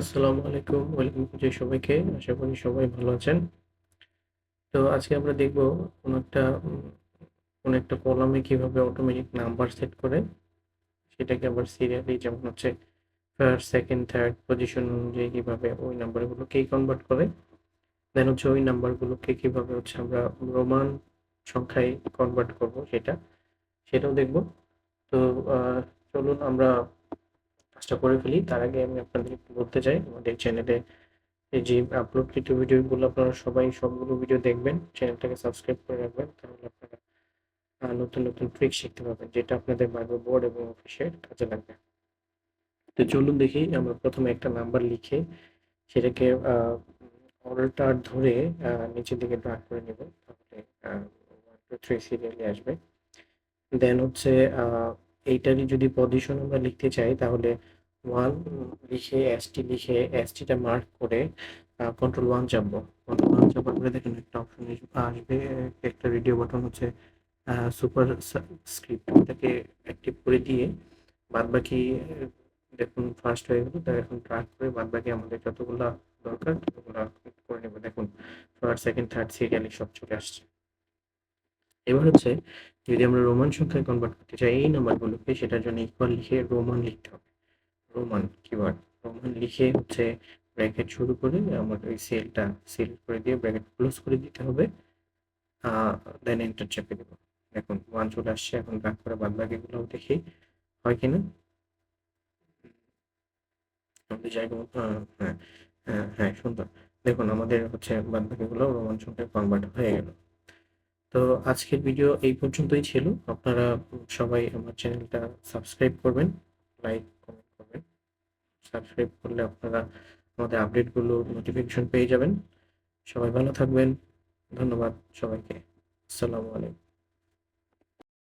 আসসালামু আলাইকুম ওয়েলকাম করছি সবাইকে। আশা করি সবাই ভালো আছেন। তো আজকে আমরা দেখব কোন একটা কোন একটা কলামে কীভাবে অটোমেটিক নাম্বার সেট করে, সেটাকে আবার সিরিয়ালি যেমন হচ্ছে ফার্স্ট সেকেন্ড থার্ড পজিশন অনুযায়ী কীভাবে ওই নাম্বারগুলোকেই কনভার্ট করে। দেন হচ্ছে ওই নাম্বারগুলোকে কীভাবে হচ্ছে আমরা রোমান সংখ্যায় কনভার্ট করব সেটা, সেটাও দেখব। তো চলুন আমরা কাজটা করে ফেলি। তার আগে আমি আপনাদের একটু বলতে চাই, আমাদের চ্যানেলে এই যে আপলোডকৃত ভিডিওগুলো আপনারা সবাই সবগুলো ভিডিও দেখবেন চ্যানেলটাকে সাবস্ক্রাইব করে রাখবেন, তাহলে আপনারা নতুন নতুন ট্রিক শিখতে পারবেন, যেটা আপনাদের বাইরে বোর্ড এবং অফিসের কাজে লাগবে। তো চলুন দেখি, আমরা প্রথমে একটা নাম্বার লিখে সেটাকে অর্ডারটা ধরে নিচের দিকে ড্রাগ করে নেব, তাহলে ওয়ান টু থ্রি সিরিয়ালি আসবে। দেন হচ্ছে এইটারই যদি পজিশন আমরা লিখতে চাই তাহলে ওয়ান লিখে এসটি লিখে এসটিটা মার্ক করে কন্ট্রোল ওয়ান চাপবো কন্ট্রোল ওয়ান চাপার পরে দেখেন একটা অপশন আসবে একটা রেডিও বাটন হচ্ছে সুপার স্ক্রিপ্ট ওটাকে অ্যাক্টিভ করে দিয়ে বাদ বাকি দেখুন ফার্স্ট হয়ে গেলো তার এখন ট্রাক করে বাদ বাকি আমাদের যতগুলা দরকার ততগুলা করে নেব দেখুন ফার্স্ট সেকেন্ড থার্ড সিরিয়ালি সব চলে আসছে এবার হচ্ছে যদি আমরা রোমান সংখ্যায় কনভার্ট করতে চাই, এই নাম্বারগুলোকে সেটার জন্য ইকুয়াল লিখে রোমান লিখতে হবে। রোমান কিওয়ার্ড রোমান লিখে হচ্ছে ব্র্যাকেট শুরু করে আমার ওই সেলটা সিল করে দিয়ে ব্র্যাকেট ক্লোজ করে দিতে হবে। দেন এন্টার চেপে দেবো। এখন ওয়ান চলে আসছে, এখন ব্যাক করে বাদ বাকিগুলো দেখি, হয় কিনা? আমাদের জায়গা মতো হ্যাঁ হ্যাঁ হ্যাঁ সুন্দর। দেখুন, আমাদের হচ্ছে বাদ বাকিগুলো রোমান সংখ্যায় কনভার্ট হয়ে গেল। তো আজকের ভিডিও এই পর্যন্তই ছিল। আপনারা সবাই আমার চ্যানেলটা সাবস্ক্রাইব করবেন লাইক কমেন্ট করবেন। সাবস্ক্রাইব করলে আপনারা আমাদের আপডেটগুলো নোটিফিকেশন পেয়ে যাবেন। সবাই ভালো থাকবেন। ধন্যবাদ সবাইকে। আসসালামু আলাইকুম।